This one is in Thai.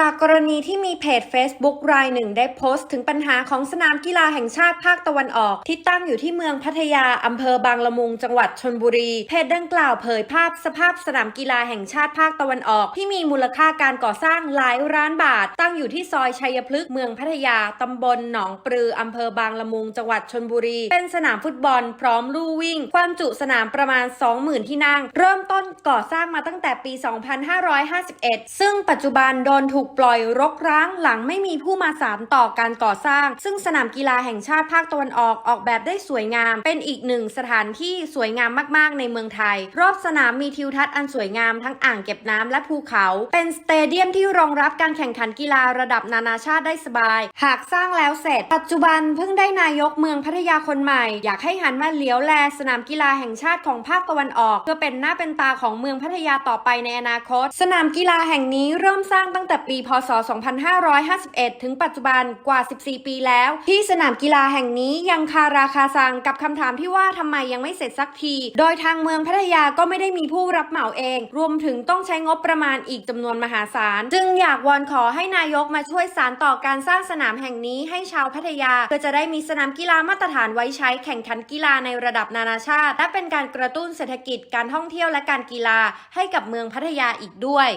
จากกรณีที่มีเพจ Facebook รายหนึ่งได้โพสต์ถึงปัญหาของสนามกีฬาแห่งชาติภาคตะวันออก ที่ตั้งอยู่ที่เมืองพัทยาอำเภอบางละมุง จังหวัดชนบุรี เพจดังกล่าวเผยภาพสภาพสนามกีฬาแห่งชาติภาคตะวันออก ที่มีมูลค่าการก่อสร้างหลายล้านบาท ตั้งอยู่ที่ซอยชัยพฤกษ์เมืองพัทยาตำบลหนองปลืออำเภอบางละมุง จังหวัดชนบุรี เป็นสนามฟุตบอลพร้อมลู่วิ่ง ความจุสนามประมาณ 20,000 ที่นั่ง เริ่มต้นก่อสร้างมาตั้งแต่ปี 2551 ซึ่งปัจจุบันโดนถูกปล่อยรกร้างหลังไม่มีผู้มาสานต่อการก่อสร้าง ซึ่งสนามกีฬาแห่งชาติภาคตะวันออกออกแบบได้สวยงาม เป็นอีกหนึ่งสถานที่สวยงามมากๆ ในเมืองไทย รอบสนามมีทิวทัศน์อันสวยงามทั้งอ่างเก็บน้ำและภูเขา เป็นสเตเดียมที่รองรับการแข่งขันกีฬาระดับนานาชาติได้สบาย หากสร้างแล้วเสร็จ ปัจจุบันเพิ่งได้นายกเมืองพัทยาคนใหม่ อยากให้หันมาเลี้ยวแลสนามกีฬาแห่งชาติของภาคตะวันออก เพื่อเป็นหน้าเป็นตาของเมืองพัทยาต่อไปในอนาคต สนามกีฬาแห่งนี้เริ่มสร้างตั้งแต่ปีปีพศ 2551 ถึงปัจจุบันกว่า 14 ปีแล้ว ที่สนามกีฬาแห่งนี้ยังคาราคาซังกับคำถามที่ว่าทำไมยังไม่เสร็จสักที โดยทางเมืองพัทยาก็ไม่ได้มีผู้รับเหมาเอง รวมถึงต้องใช้งบประมาณอีกจำนวนมหาศาล จึงอยากวอนขอให้นายกมาช่วยสานต่อการสร้างสนามแห่งนี้ให้ชาวพัทยาเพื่อจะได้มีสนามกีฬามาตรฐานไว้ใช้แข่งขันกีฬาในระดับนานาชาติ และเป็นการกระตุ้นเศรษฐกิจการท่องเที่ยวและการกีฬาให้กับเมืองพัทยาอีกด้วย